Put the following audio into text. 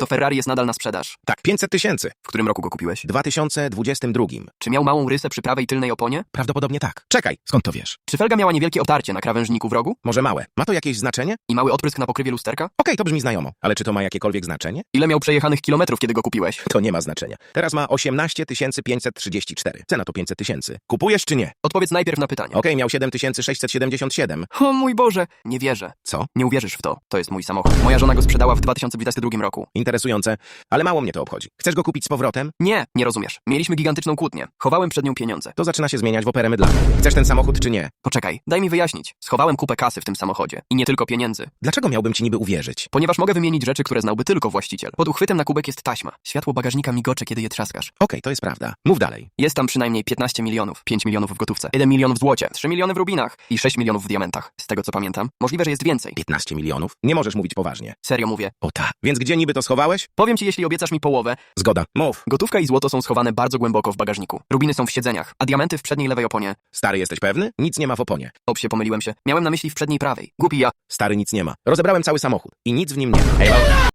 to Ferrari jest nadal na sprzedaż. Tak, 500 tysięcy. W którym roku go kupiłeś? W 2022. Czy miał małą rysę przy prawej tylnej oponie? Prawdopodobnie tak. Czekaj, skąd to wiesz? Czy felga miała niewielkie obtarcie na krawężniku w rogu? Może małe. Ma to jakieś znaczenie? I mały odprysk na pokrywie lusterka? Okej, to brzmi znajomo. Ale czy to ma jakiekolwiek znaczenie? Ile miał przejechanych kilometrów, kiedy go kupiłeś? To nie ma znaczenia. Teraz ma 18 534. Cena to 500 tysięcy. Kupujesz czy nie? Odpowiedz najpierw na pytanie. Okej, miał 7677. O mój Boże! Nie wierzę. Co? Nie uwierzysz w to. To jest mój samochód. Moja żona go sprzedała w 2022 roku. Interesujące, ale mało mnie to obchodzi. Chcesz go kupić z powrotem? Nie, nie rozumiesz. Mieliśmy gigantyczną kłótnię. Chowałem przed nią pieniądze. To zaczyna się zmieniać w operę mydlaną. Chcesz ten samochód czy nie? Poczekaj, daj mi wyjaśnić. Schowałem kupę kasy w tym samochodzie. I nie tylko pieniędzy. Dlaczego miałbym ci niby uwierzyć? Ponieważ mogę wymienić rzeczy, które znałby tylko właściciel. Pod uchwytem na kubek jest taśma. Światło bagażnika migocze, kiedy je trzaskasz. Okej, to jest prawda. Mów dalej. Jest tam przynajmniej 15 milionów, 5 milionów w gotówce, 1 milion w złocie, 3 miliony w rubinach i 6 milionów w diamentach. Z tego co pamiętam. Możliwe, że jest więcej. 15 milionów? Nie możesz mówić poważnie. Serio mówię. O ta. Więc gdzie niby to schowałeś? Powiem ci, jeśli obiecasz mi połowę. Zgoda. Mów. Gotówka i złoto są schowane bardzo głęboko w bagażniku. Rubiny są w siedzeniach, a diamenty w przedniej lewej oponie. Stary, jesteś pewny? Nic nie ma w oponie. Op się pomyliłem się. Miałem na myśli w przedniej prawej. Głupi ja. Stary, nic nie ma. Rozebrałem cały samochód i nic w nim nie ma. Ej,